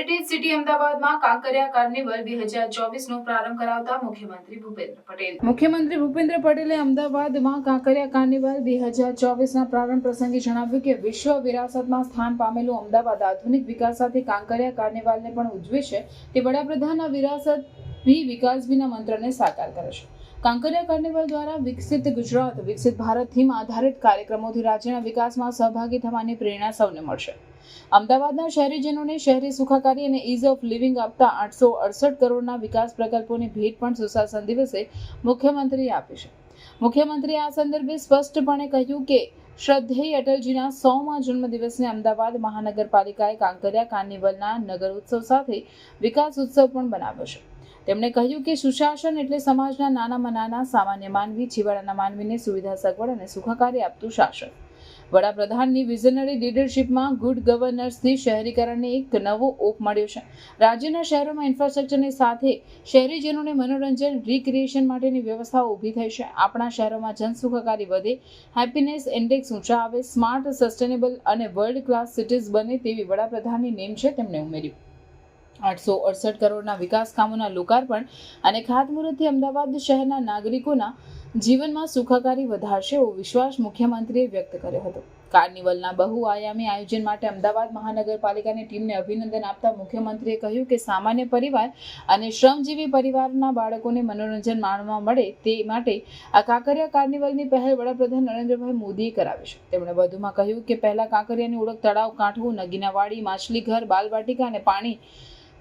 Heritage city અમદાવાદમાં Kankaria carnival બે હજાર ચોવીસનો પ્રારંભ કરાવતા મુખ્યમંત્રી ભૂપેન્દ્ર પટેલ. મુખ્યમંત્રી ભૂપેન્દ્ર પટેલે અમદાવાદમાં કાંકરિયા કાર્નિવલ બે હજાર ચોવીસના પ્રારંભ પ્રસંગે જણાવ્યું કે વિશ્વ વિરાસતમાં સ્થાન પામેલું અમદાવાદ આધુનિક વિકાસ સાથે કાંકરિયા કાર્નિવલને પણ ઉજવે છે. તે વડાપ્રધાનના વિરાસત વિકાસ ભીના મંત્રને સાકાર કરે છે. કાંકરિયા કાર્નિવલ દ્વારા વિકસિત ગુજરાત, વિકસિત ભારત થીમ આધારિત કાર્યક્રમોથી રાજ્યના વિકાસમાં સહભાગી થવાની પ્રેરણા સૌને મળશે. અમદાવાદના શહેરીજનોને શહેરી સુખાકારી અને ઇઝ ઓફ લિવિંગ આપતા આઠસો અડસઠ કરોડના વિકાસ પ્રકલ્પોની ભેટ પણ સુશાસન દિવસે મુખ્યમંત્રીએ આપી છે. મુખ્યમંત્રીએ આ સંદર્ભે સ્પષ્ટપણે કહ્યું કે, શ્રદ્ધેય અટલજીના સોમાં જન્મદિવસને અમદાવાદ મહાનગરપાલિકાએ કાંકરિયા કાર્નિવલના નગર ઉત્સવ સાથે વિકાસ ઉત્સવ પણ બનાવ્યો છે. તેમણે કહ્યું કે સુશાસન એટલે સમાજના નાનામાં નાના, સામાન્ય માનવી, છેવાડાના માનવીને સુવિધા, સગવડ અને સુખાકારી આપતું શાસન. વડાપ્રધાનની વિઝનરી લીડરશિપમાં ગુડ ગવર્નન્સથી શહેરીકરણને એક નવો ઓપ મળ્યો છે. રાજ્યના શહેરોમાં ઇન્ફ્રાસ્ટ્રક્ચરની સાથે શહેરીજનોને મનોરંજન રિક્રિએશન માટેની વ્યવસ્થાઓ ઊભી થઈ છે. આપણા શહેરોમાં જનસુખાકારી વધે હેપીનેસ ઇન્ડેક્સ ઊંચા આવે સ્માર્ટ સસ્ટેનેબલ અને વર્લ્ડ ક્લાસ સિટીઝ બને તેવી વડાપ્રધાનની નેમ છે, તેમણે ઉમેર્યું. આઠસો અડસઠ કરોડના વિકાસ કામોના લોકાર્પણ અને ખાતમુહૂર્તથી અમદાવાદ શહેરના નાગરિકોના જીવનમાં સુખાકારી વધારશે એવો વિશ્વાસ મુખ્યમંત્રીએ વ્યક્ત કર્યો હતો. કાર્નિવલના બહુઆયામી આયોજન માટે અમદાવાદ મહાનગરપાલિકાની ટીમને અભિનંદન આપતા મુખ્યમંત્રીએ કહ્યું કે સામાન્ય પરિવાર અને શ્રમજીવી પરિવારના બાળકોને મનોરંજન માણવા મળે તે માટે આ કાંકરિયા કાર્નિવલની પહેલ વડાપ્રધાન નરેન્દ્રભાઈ મોદીએ કરાવી છે. તેમણે વધુમાં કહ્યું કે પહેલા કાંકરિયાની ઓળખ તળાવ કાંઠવું નગીનાવાડી માછલીઘર, બાલવાટિકા અને પાણી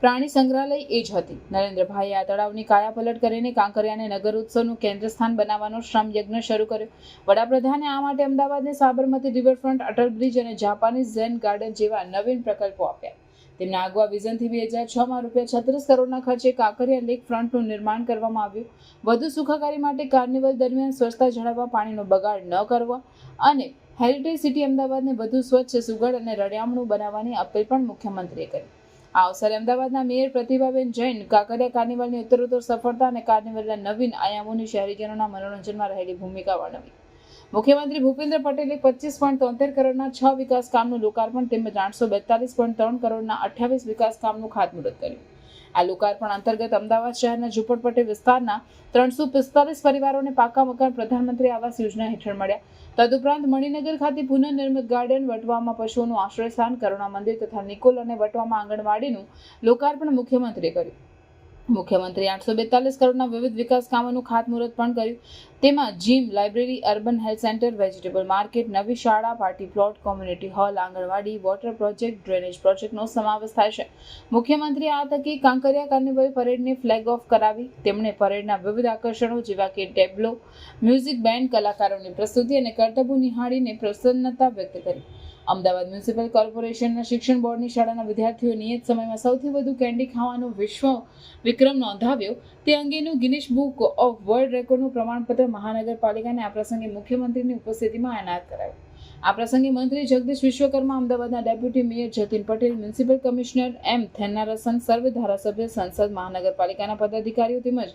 પ્રાણી સંગ્રહાલય એ જ હતી. નરેન્દ્રભાઈએ આ તળાવની કાયાપલટ કરીને કાંકરિયાને નગર ઉત્સવનું કેન્દ્રસ્થાન બનાવવાનો શ્રમ યજ્ઞ શરૂ કર્યો. વડાપ્રધાને આ માટે અમદાવાદને સાબરમતી રિવરફ્રન્ટ, અટલ બ્રિજ અને જાપાનીઝ ઝેન ગાર્ડન જેવા નવીન પ્રકલ્પો આપ્યા. તેમના આગવા વિઝનથી બે હજાર છમાં રૂપિયા છત્રીસ કરોડના ખર્ચે કાંકરિયા લેક ફ્રન્ટનું નિર્માણ કરવામાં આવ્યું. વધુ સુખાકારી માટે કાર્નિવલ દરમિયાન સ્વચ્છતા જાળવવા, પાણીનો બગાડ ન કરવા અને હેરિટેજ સિટી અમદાવાદને વધુ સ્વચ્છ, સુઘડ અને રળિયામણું બનાવવાની અપીલ પણ મુખ્યમંત્રીએ કરી. આ અવસરે અમદાવાદના મેયર પ્રતિભાબેન જૈન કાંકરિયા કાર્નિવલની ઉત્તરોત્તર સફળતા અને કાર્નિવલના નવીન આયામોની શહેરીજનોના મનોરંજનમાં રહેલી ભૂમિકા વર્ણવી. મુખ્યમંત્રી ભૂપેન્દ્ર પટેલે પચીસ પોઈન્ટ તોતેર કરોડના છ વિકાસ કામનું લોકાર્પણ તેમજ આઠસો બેતાલીસ પોઈન્ટ ત્રણ કરોડના અઠ્યાવીસ વિકાસ કામનું ખાતમુહૂર્ત કર્યું. આ લોકાર્પણ અંતર્ગત અમદાવાદ શહેરના ઝુંપડપટ્ટી વિસ્તારના ત્રણસો પિસ્તાલીસ પરિવારોને પાકા મકાન પ્રધાનમંત્રી આવાસ યોજના હેઠળ મળ્યા. તદુપરાંત મણિનગર ખાતે પુનઃનિર્મિત ગાર્ડન, વટવામાં પશુઓનું આશ્રયસ્થાન, કરુણા મંદિર તથા નિકોલ અને વટવામાં આંગણવાડીનું લોકાર્પણ મુખ્યમંત્રીએ કર્યું. મુખ્યમંત્રી આઠસો બેતાલીસ કરોડના વિવિધ વિકાસ કામોનું ખાતમુહૂર્ત પણ કર્યું. તેમાં gym, library, urban health centre, vegetable market, નવી શાળા, party plot, community hall, anganwadi, water project, drainage પ્રોજેક્ટનો સમાવેશ થાય છે. મુખ્યમંત્રીએ આ તકે કાંકરિયા કાર્નિવલ પરેડને ફ્લેગ ઓફ કરાવી. તેમણે પરેડના વિવિધ આકર્ષણો જેવા કે ટેબ્લો, મ્યુઝિક બેન્ડ, કલાકારોની પ્રસ્તુતિ અને કરતબો નિહાળીને પ્રસન્નતા વ્યક્ત કરી. અમદાવાદ મ્યુનિસિપલ કોર્પોરેશનના શિક્ષણ બોર્ડની શાળાના વિદ્યાર્થીઓ નિયત સમયમાં સૌથી વધુ કેન્ડી ખાવાનો વિશ્વ વિક્રમ નોંધાવ્યો. તે અંગેનું ગિનિશ બુક ઓફ વર્લ્ડ રેકોર્ડનું પ્રમાણપત્ર મહાનગરપાલિકાને આ પ્રસંગે મુખ્યમંત્રીની ઉપસ્થિતિમાં એનાયત કરાયું. આ પ્રસંગે મંત્રી જગદીશ વિશ્વકર્મા અમદાવાદના deputy mayor Jatin Patel, municipal commissioner M Thennarasan, સર્વ ધારાસભ્ય, સંસદ, મહાનગરપાલિકાના પદાધિકારીઓ તેમજ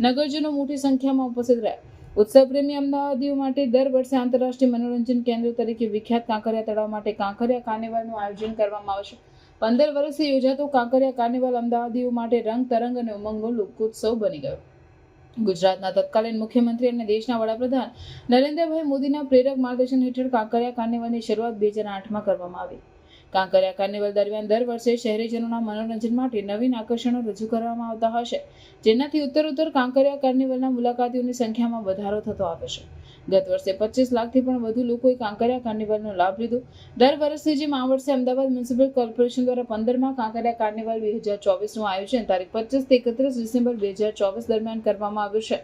નગરજનો મોટી સંખ્યામાં ઉપસ્થિત રહ્યા. ઉત્સવ પ્રેમી અમદાવાદીઓ માટે દર વર્ષે આંતરરાષ્ટ્રીય મનોરંજન કેન્દ્ર તરીકે વિખ્યાત કાંકરિયા તળાવ માટે કાંકરિયા કાર્નિવલનું આયોજન કરવામાં આવશે. પંદર વર્ષથી યોજાતો કાંકરિયા કાર્નિવલ અમદાવાદીઓ માટે રંગ, તરંગ અને ઉમંગનો લોકોત્સવ બની ગયો. ગુજરાતના તત્કાલીન મુખ્યમંત્રી અને દેશના વડાપ્રધાન નરેન્દ્રભાઈ મોદીના પ્રેરક માર્ગદર્શન હેઠળ કાંકરિયા કાર્નિવલની શરૂઆત બે હજાર આઠમાં કરવામાં આવી. કાંકરિયા કાર્નિવલ દરમિયાન દર વર્ષે શહેરીજનોના મનોરંજન માટે નવીન આકર્ષણો રજૂ કરવામાં આવતા હશે જેનાથી ઉત્તરોત્તર કાંકરિયા કાર્નિવલના મુલાકાતીઓની સંખ્યામાં વધારો થતો આવે છે. ગત વર્ષે પચીસ લાખથી પણ વધુ લોકોએ કાંકરિયા કાર્નિવલનો લાભ લીધો. દર વર્ષની જેમ આ વર્ષે અમદાવાદ મ્યુનિસિપલ કોર્પોરેશન દ્વારા પંદરમાં કાંકરિયા કાર્નિવલ બે હજાર ચોવીસનું આયોજન તારીખ પચીસથી એકત્રીસ ડિસેમ્બર બે હજાર ચોવીસ દરમિયાન કરવામાં આવ્યું છે.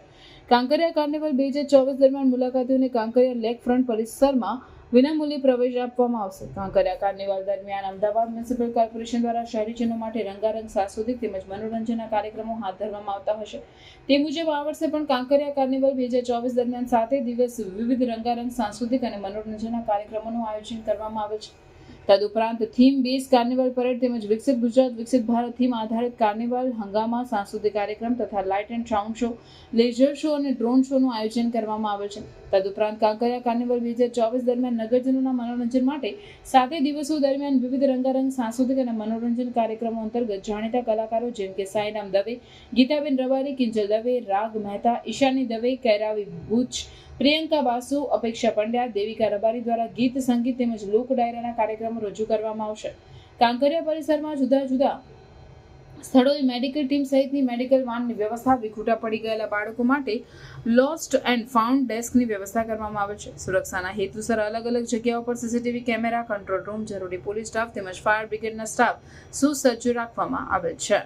કાંકરિયા કાર્નિવલ બે હજાર ચોવીસ દરમિયાન મુલાકાતીઓને કાંકરિયા લેક ફ્રન્ટ પરિસરમાં વિનામૂલ્યે પ્રવેશ આપવામાં આવશે. કાંકરિયા કાર્નિવલ દરમિયાન અમદાવાદ મ્યુનિસિપલ કોર્પોરેશન દ્વારા શહેરીજનો માટે રંગારંગ સાંસ્કૃતિક તેમજ મનોરંજનના કાર્યક્રમો હાથ ધરવામાં આવતા હશે. તે મુજબ આ વર્ષે પણ કાંકરિયા કાર્નિવલ બે હજાર ચોવીસ દરમિયાન સાતે દિવસ વિવિધ રંગારંગ, સાંસ્કૃતિક અને મનોરંજનના કાર્યક્રમોનું આયોજન કરવામાં આવે છે. તદુપરાંત થીમ બેઝ કાર્નિવલ પરેડ તેમજ વિકસિત ગુજરાત, વિકસિત ભારત થીમ આધારિત કાર્નિવલ, હંગામા, સાંસ્કૃતિક કાર્યક્રમ તથા light and sound show, laser show અને ડ્રોન શોનું આયોજન કરવામાં આવે છે. તદુપરાંત કાંકરિયા કાર્નિવલ બે હજાર ચોવીસ દરમિયાન નગરજનોના મનોરંજન માટે સાતે દિવસો દરમિયાન વિવિધ રંગારંગ, સાંસ્કૃતિક અને મનોરંજન કાર્યક્રમો અંતર્ગત જાણીતા કલાકારો જેમ કે સાંઈરામ દવે, ગીતાબેન રબારી કિંજલ દવે, રાગ મહેતા, ઈશાની દવે, કૈરાવી ભુજ, પ્રિયંકા બાસુ, અપેક્ષા પંડ્યા, દેવિકા રબારી દ્વારા ગીત, સંગીત તેમજ લોક ડાયરાના કાર્યક્રમો રજૂ કરવામાં આવશે. કાંકરિયા પરિસરમાં જુદા જુદા સ્થળોએ મેડિકલ ટીમ સહિતની મેડિકલ વાનની વ્યવસ્થા વિખૂટા પડી ગયેલા બાળકો માટે લોસ્ટ એન્ડ ફાઉન્ડ ડેસ્કની વ્યવસ્થા કરવામાં આવે છે. સુરક્ષાના હેતુસર અલગ અલગ જગ્યાઓ પર સીસીટીવી કેમેરા કંટ્રોલ રૂમ જરૂરી પોલીસ સ્ટાફ તેમજ ફાયર બ્રિગેડના સ્ટાફ સુસજ્જ રાખવામાં આવે છે.